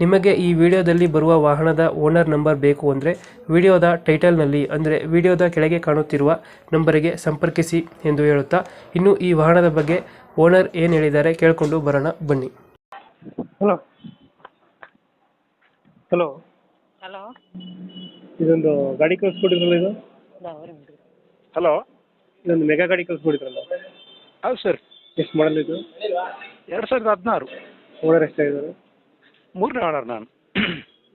ನಿಮಗೆ ಈ ವಿಡಿಯೋದಲ್ಲಿ ಬರುವ ವಾಹನದ ಓನರ್ ನಂಬರ್ ಬೇಕು ಅಂದರೆ ವಿಡಿಯೋದ ಟೈಟಲ್ನಲ್ಲಿ ಅಂದರೆ ವಿಡಿಯೋದ ಕೆಳಗೆ ಕಾಣುತ್ತಿರುವ ನಂಬರಿಗೆ ಸಂಪರ್ಕಿಸಿ ಎಂದು ಹೇಳುತ್ತಾ ಇನ್ನು ಈ ವಾಹನದ ಬಗ್ಗೆ ಓನರ್ ಏನು ಹೇಳಿದ್ದಾರೆ ಕೇಳಿಕೊಂಡು ಬರೋಣ ಬನ್ನಿ. ಹಲೋ. ಹಲೋ. ಹಲೋ. ಇದೊಂದು ಗಾಡಿ ಕಳಿಸ್ಕೊಟ್ಟಿದ್ರಲ್ಲ ಇದು? ಹಲೋ. ಇದೊಂದು ಮೆಗಾ ಗಾಡಿ ಕಳಿಸ್ಕೊಟ್ಟಿದ್ರಲ್ಲ? ಹೌದು ಸರ್. ಎಷ್ಟು ಮಾಡಲ್ ಇದು? ಎರಡು ಸಾವಿರದ ಹದಿನಾರು. ಓನರ್ ಎಷ್ಟಾಗಿದ್ದಾರೆ? ಮೂರನೇ ಆರ್ಡರ್ ನಾನು.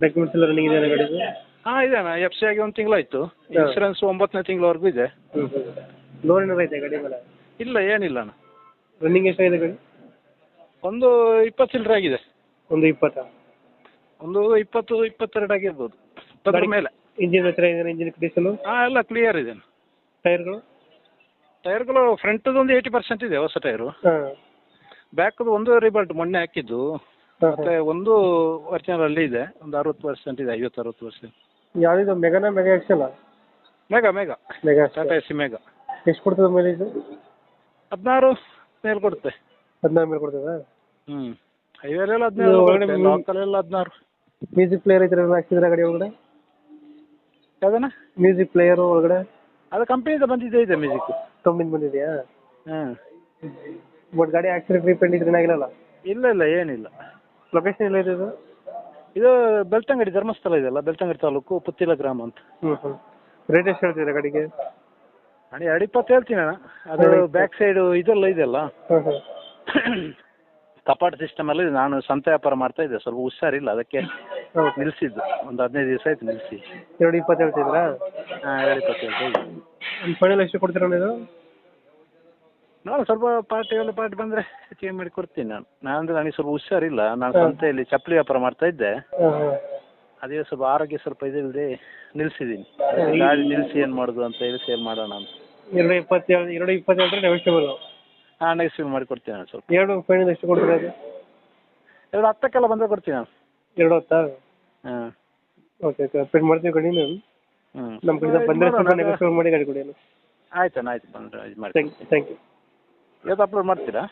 ಡಾಕ್ಯುಮೆಂಟ್ಸ್ ಎಲ್ಲ ರನ್ನಿಂಗ್ ಇದೆ ಗಾಡಿದು? ಹಾಂ ಇದೇನಾ ಎಫ್ ಸಿ ಆಗಿ ಒಂದು ತಿಂಗಳಾಯ್ತು. ಇನ್ಸೂರೆನ್ಸ್ ಒಂಬತ್ತನೇ ತಿಂಗಳವರೆಗೂ ಇದೆ. ಲೋನ್ ಏನಾರು ಐತೆ ಗಾಡಿ ಮೇಲೆ? ಇಲ್ಲ ಏನಿಲ್ಲ ಅಣ್ಣ. ರನ್ನಿಂಗ್ ಎಷ್ಟಾಗಿದೆ ಗಾಡಿ? ಒಂದು ಇಪ್ಪತ್ತು ಚಿಲ್ಲರೆ ಆಗಿದೆ. ಒಂದು ಇಪ್ಪತ್ತ? ಒಂದು ಇಪ್ಪತ್ತು ಇಪ್ಪತ್ತೆರಡು ಆಗಿರ್ಬೋದು. ಇಪ್ಪತ್ತರ ಮೇಲೆ. ಇಂಜಿನ್ ಚೆನ್ನಾಗಿದೆ ಇಂಜಿನ್ ಕಂಡೀಷನು ಹಾಂ ಎಲ್ಲ ಕ್ಲಿಯರ್ ಇದೆ ಟೈರ್ಗಳು? ಟೈರ್ಗಳು ಫ್ರಂಟದು ಒಂದು ಏಯ್ಟಿ ಪರ್ಸೆಂಟ್ ಇದೆ ಹೊಸ ಟೈರು. ಹಾಂ. ಬ್ಯಾಕದು ಒಂದು ರಿಬಲ್ಟ್ ಮೊನ್ನೆ ಹಾಕಿದ್ದು. ಹಾಂ ಮತ್ತೆ ಒಂದು ಒರಿಜಿನಲ್ ಅಲ್ಲಿ ಇದೆ ಒಂದು ಅರವತ್ತು ಪರ್ಸೆಂಟ್ ಇದೆ ಐವತ್ತು ಅರವತ್ತು ಪರ್ಸೆಂಟ್ ಯಾವ್ದಿದು ಮೆಗಾನ mega XL mega mega mega. Tata S C mega ಎಷ್ಟು ಕೊಡ್ತದೆ ಇದು? ಹದಿನಾರು ಮೇಲೆ ಕೊಡುತ್ತೆ. ಹದಿನಾರು ಮೇಲೆ ಕೊಡ್ತದೆ? ಹ್ಮ್. ಹೈವೇಲೆಲ್ಲ ಎಲ್ಲ ಇದು ಒಳಗಡೆ ಲೋಕಲೆಲ್ಲ ಹದಿನಾರು. ಮ್ಯೂಸಿಕ್ ಪ್ಲೇಯರ್ ಐತ್ರ ಹಾಕ್ಸಿದ್ರೆ ಗಾಡಿ ಒಳಗಡೆ? ಯಾವ್ದನ? ಮ್ಯೂಸಿಕ್ ಪ್ಲೇಯರ್ ಒಳಗಡೆ? ಅದು ಕಂಪ್ನಿಯಿಂದ ಬಂದಿದೆ ಇದೆ ಮ್ಯೂಸಿಕ್ ಕಂಪ್ನಿಂದ ಬಂದಿದೆಯಾ? ಹಾ. ಬಟ್ ಗಾಡಿ ಆಕ್ಸಿಡೆಂಟ್ ರೀಪೇಂಟ್ ಇದ್ರೆ ಏನಾಗಿಲ್ಲ ಇಲ್ಲ ಇಲ್ಲ ಏನಿಲ್ಲ. ಲೊಕೇಶನ್ ಎಲ್ಲ ಇದೆ ಇದು ಬೆಳ್ತಂಗಡಿ ಧರ್ಮಸ್ಥಳ ಇದೆಯಲ್ಲ ಬೆಳ್ತಂಗಡಿ ತಾಲೂಕು ಪುತ್ತಿಲ ಗ್ರಾಮ ಅಂತ. ಹ್ಞೂ ಹ್ಞೂ ರೇಟ್ ಎಷ್ಟು ಹೇಳ್ತೀರಾ ಕಡೆಗೆ ಅಣ್ಣ ಎರಡು ಇಪ್ಪತ್ತು ಹೇಳ್ತೀನಿ ಅಣ್ಣ. ಅದು ಬ್ಯಾಕ್ ಸೈಡು ಇದೆಲ್ಲ ಇದೆಯಲ್ಲ? ಹಾಂ ಹಾಂ ಕಪಾಟ್ ಸಿಸ್ಟಮ್ ಅಲ್ಲಿ ನಾನು ಸಂತೆ ವ್ಯಾಪಾರ ಮಾಡ್ತಾ ಇದ್ದೆ ಸ್ವಲ್ಪ ಹುಷಾರಿಲ್ಲ ಅದಕ್ಕೆ ನಿಲ್ಸಿದ್ದು. ನಿಲ್ಲಿಸಿದ್ದು ಒಂದು ಹದಿನೈದು ದಿವಸ ಆಯ್ತು ನಿಲ್ಸಿ ಎರಡು ಇಪ್ಪತ್ತು ಹೇಳ್ತಿದ್ರಾ ಹಾಂ ಎರಡು ಇಪ್ಪತ್ತು ಹೇಳ್ತಾ ಇದ್ದೀನಿ. ಫೈನಲ್ ಎಷ್ಟು ಕೊಡ್ತೀರಾ ಇದು ನಾನು ಸ್ವಲ್ಪ ಪಾರ್ಟಿ ಎಲ್ಲ ಪಾರ್ಟಿ ಬಂದ್ರೆ ಚೇಂಜ್ ಮಾಡಿ ಕೊಡ್ತೀನಿ ನಾನು. ನಾನು ಅಂದ್ರೆ ನನಗೆ ಸ್ವಲ್ಪ ಹುಷಾರಿಲ್ಲ. ನಾನು. ಸಂತೆಯಲ್ಲಿ ಚಪ್ಪಲಿ ವ್ಯಾಪಾರ ಮಾಡ್ತಾ ಇದ್ದೆ. ಅದೇ ಸ್ವಲ್ಪ ಆರೋಗ್ಯ ಸ್ವಲ್ಪ ಇದಿಲ್ಲದೆ ನಿಲ್ಲಿಸಿದ್ದೀನಿ ಈ- ಗಾಡಿ ನಿಲ್ಸಿ ಏನು ಮಾಡೋದು ಅಂತ ಹೇಳಿ ಸೇಲ್ ಮಾಡೋಣ ಅಂತ. ಎರಡು ಇಪ್ಪತ್ತೇಳು ಎರಡು ಇಪ್ಪತ್ತೇಳು ನೆಗೋಷಿಯಬಲ್ ಹಾಂ ನೆಕ್ಸ್ಟ್ ಮಾಡಿ ಕೊಡ್ತೀನಿ ನಾನು ಸ್ವಲ್ಪ. ಎರಡು ಫೈನಲ್ ಎಷ್ಟು ಕೊಡ್ತೀರಾ ಅದು? ಎರಡು ಹತ್ತಕ್ಕೆಲ್ಲ ಬಂದರೆ ಕೊಡ್ತೀನಿ ನಾನು. ಎರಡು ಹೊತ್ತಾ? ಹಾಂ. ಓಕೆ ಓಕೆ ಅಪ್ಡೇಟ್ ಮಾಡ್ತೀವಿ ಕೊಡಿ ನಾವು. ಹ್ಞೂ ನಮ್ಮ ಕಡೆಯಿಂದ ಬಂದರೆ ಸ್ವಲ್ಪ ನೆಗೋಷಿಯೇಟ್ ಮಾಡಿ ಗಾಡಿ ಕೊಡಿ ಆಯ್ತು ಅಣ್ಣ ಆಯ್ತು ಬಂದರೆ ಇದು ಮಾಡಿ ಥ್ಯಾಂಕ್ ಥ್ಯಾಂಕ್ ಯು ಇವತ್ತು ಅಪ್ಲೋಡ್ ಮಾಡ್ತೀರಾ?